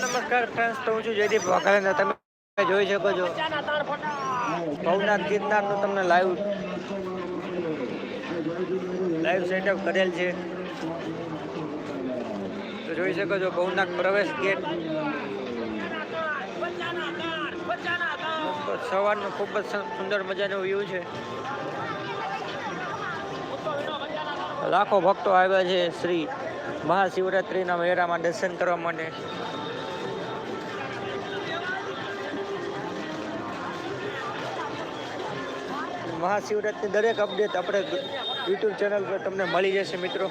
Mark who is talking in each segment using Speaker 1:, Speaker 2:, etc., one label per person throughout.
Speaker 1: નમસ્કાર ફ્રેન્ડ્સ તો હું છું જયદીપ વાઘાણીને તમે જોઈ શકો છો. ભવનાથ ગિરનારનું તમને લાઈવ લાઈવ સેટઅપ કરેલ છે. જોઈ શકો છો ભવનાથ પ્રવેશ ગેટ. સવારનો ખૂબ જ સુંદર મજાનો વ્યૂ છે. લાખો ભક્તો આવ્યા છે શ્રી મહાશિવરાત્રિના મેળામાં દર્શન કરવા માટે. મહાશિવરાત્રિની દરેક અપડેટ આપણે યુટ્યુબ ચેનલ પર તમને મળી જશે મિત્રો.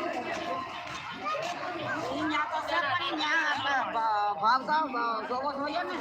Speaker 2: ભાવ તો જોવો જોઈએ ને.